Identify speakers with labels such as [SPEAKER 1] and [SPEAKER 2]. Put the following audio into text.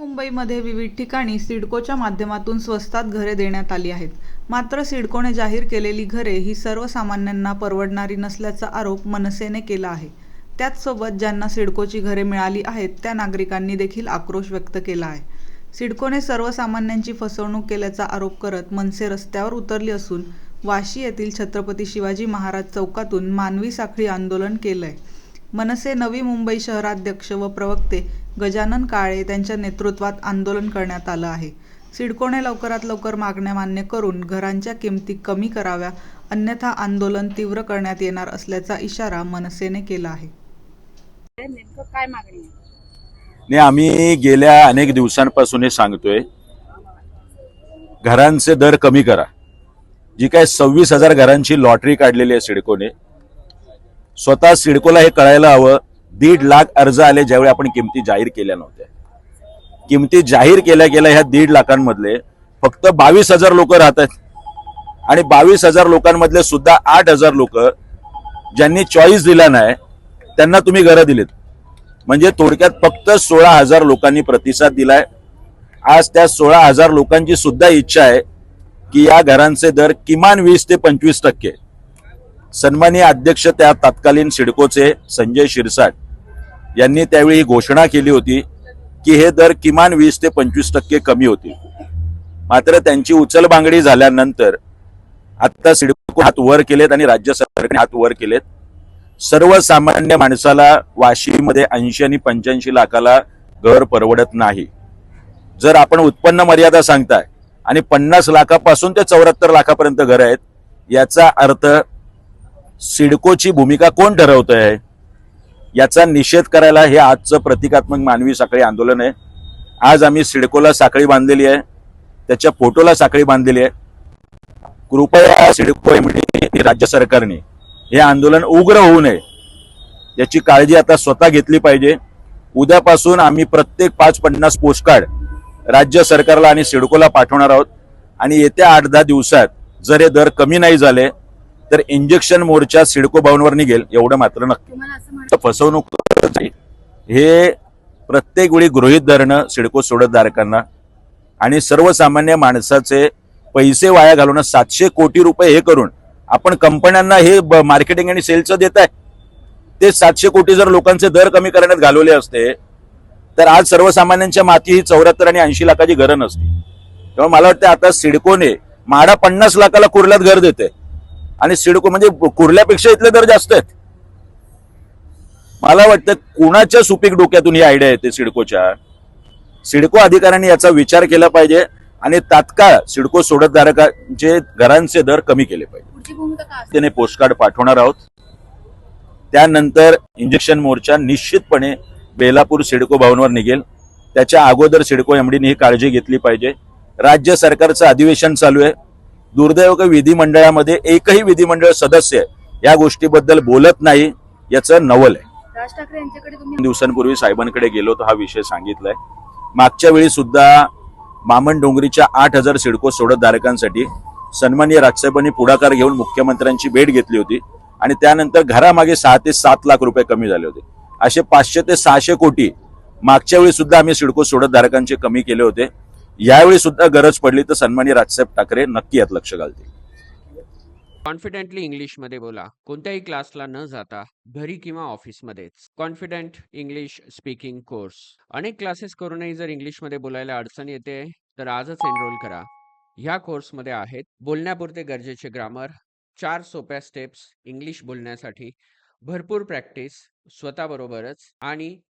[SPEAKER 1] मुंबईमध्ये विविध ठिकाणी सिडकोच्या माध्यमातून स्वस्तात घरे देण्यात आली आहेत. मात्र सिडकोने जाहीर केलेली घरे ही सर्वसामान्यांना परवडणारी नसल्याचा आरोप मनसेने केला आहे. त्याचसोबत ज्यांना सिडकोची घरे मिळाली आहेत त्या नागरिकांनी देखील आक्रोश व्यक्त केला आहे. सिडकोने सर्वसामान्यांची फसवणूक केल्याचा आरोप करत मनसे रस्त्यावर उतरली असून वाशी येथील छत्रपती शिवाजी महाराज चौकातून मानवी साखळी आंदोलन केलं आहे मनसे नवी मुंबई शहराध्यक्ष व प्रवक्ते गजानन काळे त्यांच्या नेतृत्वात आंदोलन करण्यात आलं आहे. सिडकोने लवकरात लवकर मागण्या मान्य करून घरांच्या किमती कमी कराव्या अन्यथा आंदोलन तीव्र करण्यात येणार असल्याचा इशारा मनसेने केला आहे.
[SPEAKER 2] नेमकं काय मागणी
[SPEAKER 3] नाही आम्ही गेल्या अनेक दिवसांपासून हे सांगतोय घरांचे दर कमी करा. जी काय सव्वीस हजार घरांची लॉटरी काढलेली आहे सिडकोने स्वतः सिडकोला हे कळायला हवं. दीड लाख अर्ज आले ज्यावेळी आपण किमती जाहीर केल्या नव्हत्या. किमती जाहीर केल्या गेल्या ह्या दीड लाखांमधले. फक्त बावीस हजार लोक राहत आहेत आणि बावीस हजार लोकांमधले सुद्धा आठ हजार लोक ज्यांनी चॉईस दिला नाही त्यांना तुम्ही घरं दिलीत. म्हणजे थोडक्यात फक्त सोळा हजार लोकांनी प्रतिसाद दिलाय. आज त्या सोळा हजार लोकांची सुद्धा इच्छा आहे की या घरांचे दर किमान वीस ते पंचवीस टक्के. सन्मानीय अध्यक्ष त्या तत्कालीन सिडकोचे संजय शिरसाट यांनी त्यावेळी घोषणा केली होती की हे दर किमान वीस ते पंचवीस टक्के कमी होतील. मात्र त्यांची उचलबांगडी झाल्यानंतर आता सिडको हात वर केलेत आणि राज्य सरकारने हात वर केलेत. सर्वसामान्य माणसाला वाशीमध्ये ऐंशी आणि पंच्याऐंशी लाखाला घर परवडत नाही. जर आपण उत्पन्न मर्यादा सांगताय आणि पन्नास लाखापासून ते चौऱ्याहत्तर लाखापर्यंत घर आहेत याचा अर्थ सिडकोची भूमिका कोण ठरवत आहे याचा निषेध करायला हे आजचं प्रतिकात्मक मानवी साखळी आंदोलन आहे. आज आम्ही सिडकोला साखळी बांधलेली आहे. त्याच्या फोटोला साखळी बांधलेली आहे. कृपया सिडको एमडी राज्य सरकारने हे आंदोलन उग्र होऊ नये. याची काळजी आता स्वतः घेतली पाहिजे. उद्यापासून आम्ही प्रत्येक पाच पन्नास पोस्टकार्ड राज्य सरकारला आणि सिडकोला पाठवणार आहोत. आणि येत्या आठ दहा दिवसात जर हे दर कमी नाही झाले तर इंजेक्शन मोर्चा सिडको भवनवर निघेल एवढं मात्र नक्की.
[SPEAKER 2] म्हणत
[SPEAKER 3] फसवणूक. हे प्रत्येक वेळी गृहित धरणं सिडको सोडतधारकांना आणि सर्वसामान्य माणसाचे पैसे वाया घालवणं सातशे कोटी रुपये हे करून आपण कंपन्यांना हे मार्केटिंग आणि सेलचं देत आहे. ते सातशे कोटी जर लोकांचे दर कमी करण्यात घालवले असते तर आज सर्वसामान्यांच्या माती ही चौऱ्याहत्तर आणि ऐंशी लाखाची घरं नसती. तेव्हा मला वाटतं आता सिडकोने माडा पन्नास लाखाला कुर्ल्यात घर देते आणि सिडको म्हणजे कुर्ल्यापेक्षा इथले दर जास्त आहेत. मला वाटतं कुणाच्या सुपीक डोक्यातून ही आयडिया येते सिडकोच्या? सिडको अधिकाऱ्यांनी याचा विचार केला पाहिजे आणि तात्काळ सिडको सोडतधारकांचे घरांचे दर कमी केले पाहिजे. त्याने पोस्टकार्ड पाठवणार आहोत. त्यानंतर इंजेक्शन मोर्चा निश्चितपणे बेलापूर सिडको भवनवर निघेल. त्याच्या अगोदर सिडको एमडीने ही काळजी घेतली पाहिजे. राज्य सरकारचं अधिवेशन चालू आहे. दुर्दैव की विधिमंडळामध्ये एकही विधिमंडळ सदस्य या गोष्टीबद्दल बोलत नाही याचं नवल आहे.
[SPEAKER 2] राज ठाकरे यांच्याकडे तुम्ही
[SPEAKER 3] दोन दिवसांपूर्वी साहेबांकडे गेलो तर हा विषय सांगितलाय. मागच्या वेळी सुद्धा मामन डोंगरीच्या आठ हजार सिडको सोडतधारकांसाठी सन्माननीय राजसाहेबांनी पुढाकार घेऊन मुख्यमंत्र्यांची भेट घेतली होती आणि त्यानंतर घरामागे सहा ते सात लाख रुपये कमी झाले होते. असे पाचशे ते सहाशे कोटी मागच्या वेळी सुद्धा आम्ही सिडको सोडतधारकांचे कमी केले होते. यावेळी सुद्धा गरज पडली तर सन्मानी राजसाहेब ठाकरे नक्की यात लक्ष घालतील.
[SPEAKER 4] कॉन्फिडेंटली इंग्लिशमध्ये बोला. कोणत्याही क्लासला न जाता घरी किंवा ऑफिसमध्येच कॉन्फिडेंट इंग्लिश स्पीकिंग कोर्स अनेक क्लासेस करूनही जर इंग्लिशमध्ये बोलायला अडचण येते तर आजच एनरोल करा. ह्या कोर्समध्ये आहेत बोलण्यापुरते गरजेचे ग्रामर चार सोप्या स्टेप्स इंग्लिश बोलण्यासाठी भरपूर प्रॅक्टिस स्वतःबरोबरच आणि